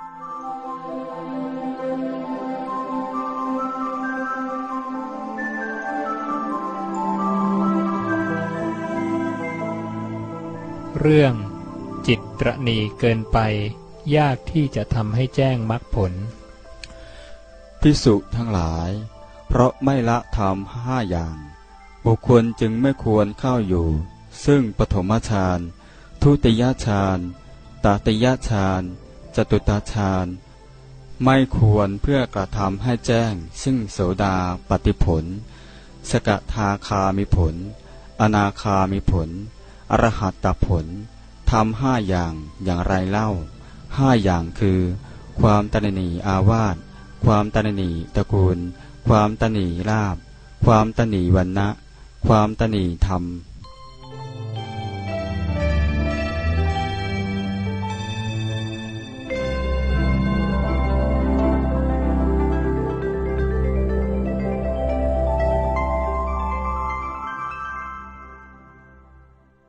เรื่องจิตตรณีเกินไป ยากที่จะทำให้แจ้งมรรคผล พิสุทั้งหลาย เพราะไม่ละธรรมห้าอย่าง บุคคลจึงไม่ควรเข้าอยู่ ซึ่งปฐมฌานทุติยฌานตาติยฌาน จตุตาฌานไม่ควรเพื่อกระทำให้แจ้ง ซึ่งโสดาปฏิผล สกทาคามิผล อนาคามิผล อรหัตตผลทำห้าอย่างอย่างไรเล่าห้าอย่างคือ ความตระหนีอาวาสความตระหนีตระกูล ความตระหนีลาบ ความตระหนีวันนะ ความตระหนีธรรม